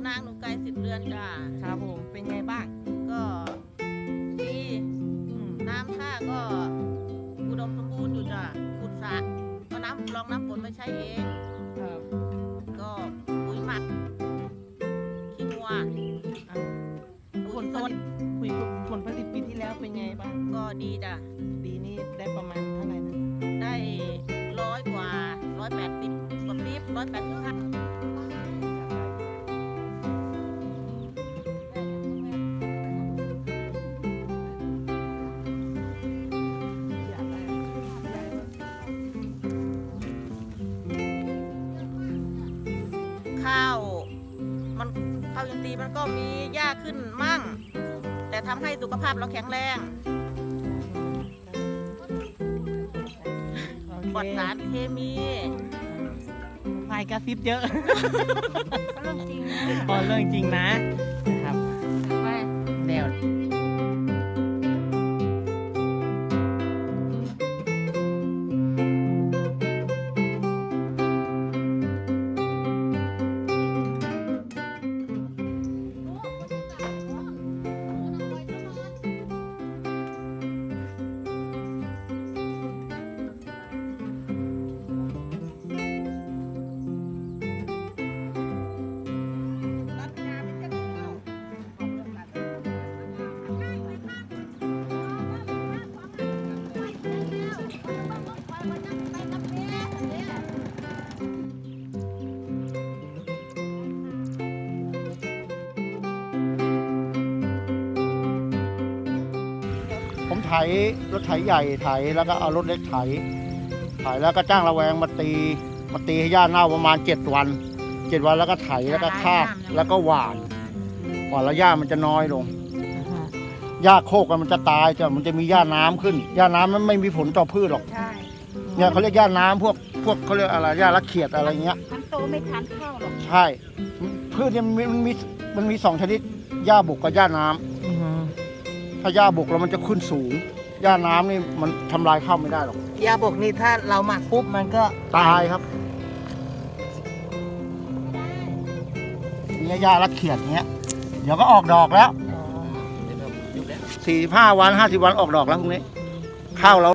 อนางหนูไกลสิบเรือนจ้าครับผมเป็นไงบ้าง ก็ดีอืมน้ำท่าก็อุดมสมบูรณ์อยู่จ้ะขุดสระก็น้ำลองน้ำฝนมาใช้เองครับก็ปุ๋ยหมักขี้งัวอะผปุ๋ลยผสลิดตผลผลผลิตปีที่แล้วเป็นไงบ้างก็ดีจ้ะปีนี้ได้ประมาณเท่าไหร่นะได้ร้อยกว่าร้อยแปดสิบกว่าปี๊บร้อยแปดสิบห้า ขึ้นมั่ง แต่ทำให้สุขภาพเราแข็งแรงโอปลอดเคสารเคมีพายกระซิบเยอะ เรื่องจริงนะ พอเรื่องจริงนะ ไถรถไถใหญ่ไถแล้วก็เอารถเล็กไถไถแล้วก็จ้างระแวงมาตีมาตีให้หญ้าเน่าประมาณเจ็ดวันเจ็ดวันแล้วก็ไถแล้วก็คาบแล้วก็หว่านหว่านแล้วหญ้ามันจะน้อยลงหญ้าโคกอะมันจะตายแต่มันจะมีหญ้าน้ำขึ้นหญ้าน้ำมันไม่มีผลต่อพืชหรอกใช่เนี่ยเขาเรียกหญ้าน้ำพวกพวกเขาเรียกอะไรหญ้าละเขียดอะไรเงี้ยมันโตไม่ทันข้าวหรอกใช่ พืชเนี่ยมันมีมันมีมันมีสองชนิดหญ้าบกกับหญ้าน้ำอือฮึ ถ้าหญ้าบกแล้วมันจะขึ้นสูงหญ้าน้ำนี่มันทำลายข้าวไม่ได้หรอก ยาบอกนี่ถ้าเราหมักปุ๊บมันก็ตายครับเนี่ยยาละเขียดเนี้ย เดี๋ยวก็ออกดอกแล้วอ๋อสี่ห้าวันห้าสิบวันออกดอกแล้วพวกนี้ ข้าวเรา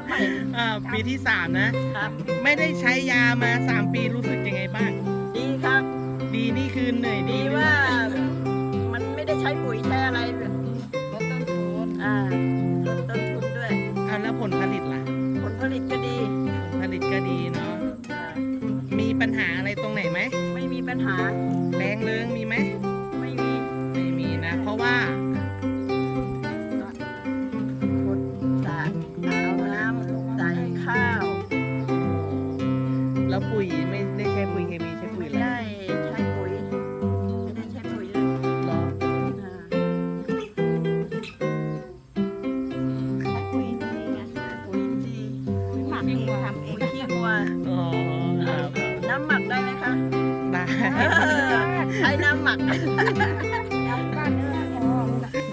ดปิดปิดพูดใหม่อ่าปีที่3นะ ครับ ไม่ได้ใช้ยามา3ปีรู้สึกยังไงบ้าง ดีครับ ดีนี่คือเหนื่อยดีดีหรือว่ามันไม่ได้ใช้ปุ๋ยใช้อะไรเลย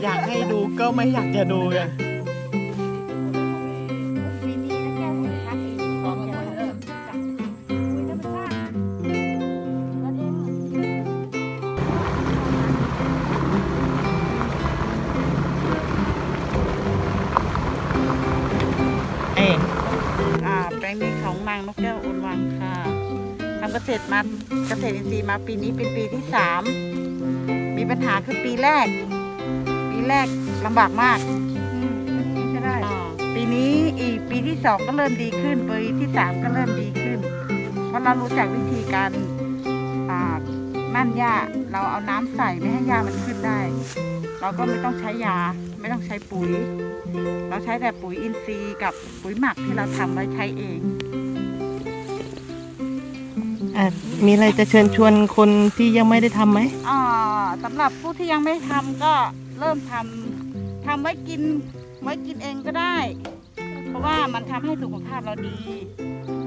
อยากให้ดูก็ไม่อยากจะดูไงเอ๊ะอ่าแปลงนี้ของนางนกแก้วอุนวังค่ะำเกษตรมาเกษตรอินทรีย์มาปีนี้เป็นปีที่สาม มีปัญหาคือปีแรก ปีแรกลำบากมากใช่ได้อ่าปีนี้อีกปีที่สองก็เริ่มดีขึ้น ปีที่สามก็เริ่มดีขึ้น เพราะเรารู้จักวิธีการอ่ามั่นหญ้าเราเอาน้ำใส่ไม่ให้หญ้ามันขึ้นได้ เราก็ไม่ต้องใช้ยา ไม่ต้องใช้ปุ๋ย เราใช้แต่ปุ๋ยอินทรีย์กับปุ๋ยหมักที่เราทำไว้ใช้เอง อะมีอะไรจะเชิญชวนคนที่ยังไม่ได้ทำไหมอ่าสำหรับผู้ที่ยังไม่ทำก็เริ่มทำทำไว้กินไว้กินเองก็ได้ เพราะว่ามันทำให้สุขภาพเราดี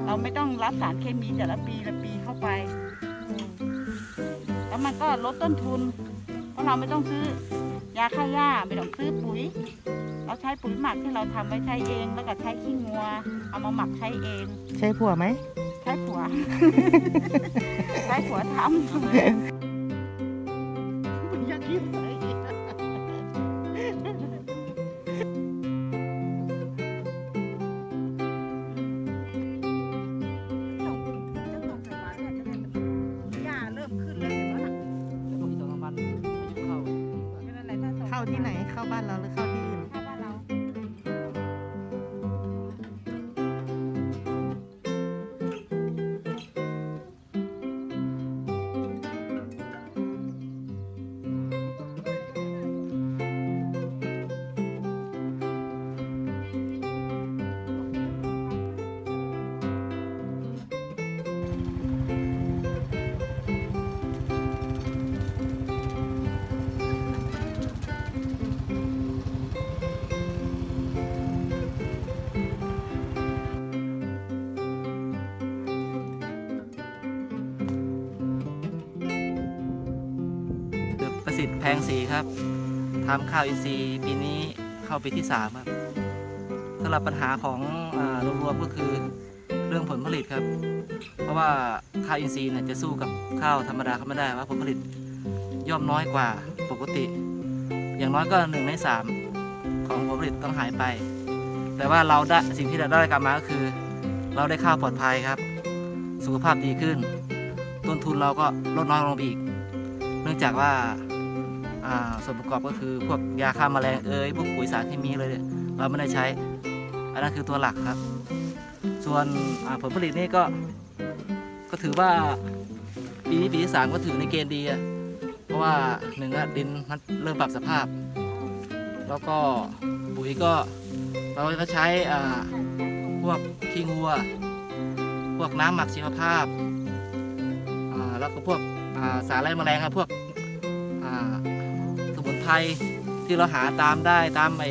เราไม่ต้องรับสารเคมีแต่ละปีละปีเข้าไป แล้วมันก็ลดต้นทุน เพราะเราไม่ต้องซื้อยาฆ่าหญ้าไม่ต้องซื้อปุ๋ย เราใช้ปุ๋ยหมักที่เราทำไว้ใช้เอง แล้วก็ใช้ขี้งัว เอามาหมักใช้เอง ใช่ผัวไหม ใช้ผัว ใช้ผัวทำ สิทธิ์แพงสีครับทำข้าวอินทรีย์ปีนี้เข้าปีที่สามครับสำหรับปัญหาของอรวมๆก็คือเรื่องผลผลิตครับ เพราะว่าข้าวอินทรีย์เนี่ยจะสู้กับข้าวธรรมดาเขาไม่ได้ว่าผลผลิตย่อมน้อยกว่าปกติ อย่างน้อยก็หนึ่งในสามของผลผลิตต้องหายไป แต่ว่าเราได้สิ่งที่เราได้กลับมาก็คือ เราได้ข้าวปลอดภัยครับ สุขภาพดีขึ้น ต้นทุนเราก็ลดน้อยลงอีก เนื่องจากว่า ส่วนประกอบก็คือพวกยาฆ่าแมลงเอ้ยพวกปุ๋ยสารเคมีเลยเราไม่ได้ใช้ อันนั้นคือตัวหลักครับ ส่วนผลผลิตนี่ก็ก็ถือว่าปีนี้ปีที่สามก็ถือในเกณฑ์ดีเพราะว่าหนึ่งดินมันเริ่มปรับสภาพ แล้วก็ปุ๋ยก็เราก็ใช้พวกขี้งัว พวกน้ำหมักชีวภาพแล้วก็พวกสารไล่แมลงครับพวกาสมุนไพรที่เราหาตามได้ตามไอ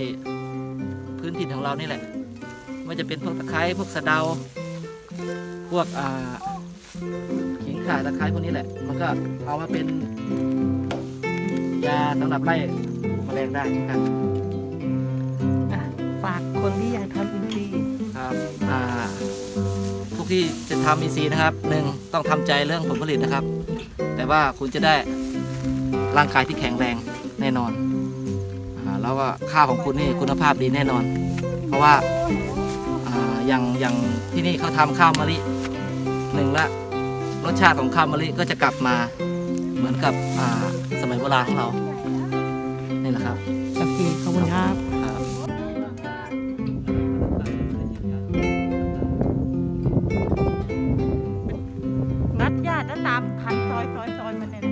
พื้นถิ่นของเรานี่แหละไม่ว่าจะเป็นพวกตะไคร้พวกสะเดา พวกอ่าขิงข่าตะไคร้พวกนี้แหละ มันก็เอามาเป็นยาสำหรับไล่แมลงได้เหมือนกันอะฝากคนที่อยากทำอินทรีย์ครับอ่าพวกที่จะทำอีซีนะครับหนึ่งต้องทำใจเรื่องผลผลิตนะครับ แต่ว่าคุณจะได้ร่างกายที่แข็งแรง แน่นอนอ่าแล้วก็ข้าวของคุณนี่คุณภาพดีแน่นอน เพราะว่าอ่าอย่างอย่างที่นี่เขาทำข้าวมะลิหนึ่งละรสชาติของข้าวมะลิก็จะกลับมาเหมือนกับอ่าสมัยโบราณของเรา นี่แหละครับโอเคขอบคุณครับครับรัดหญ้าแล้วตามคันซอยซอยซอยมันเนี่ย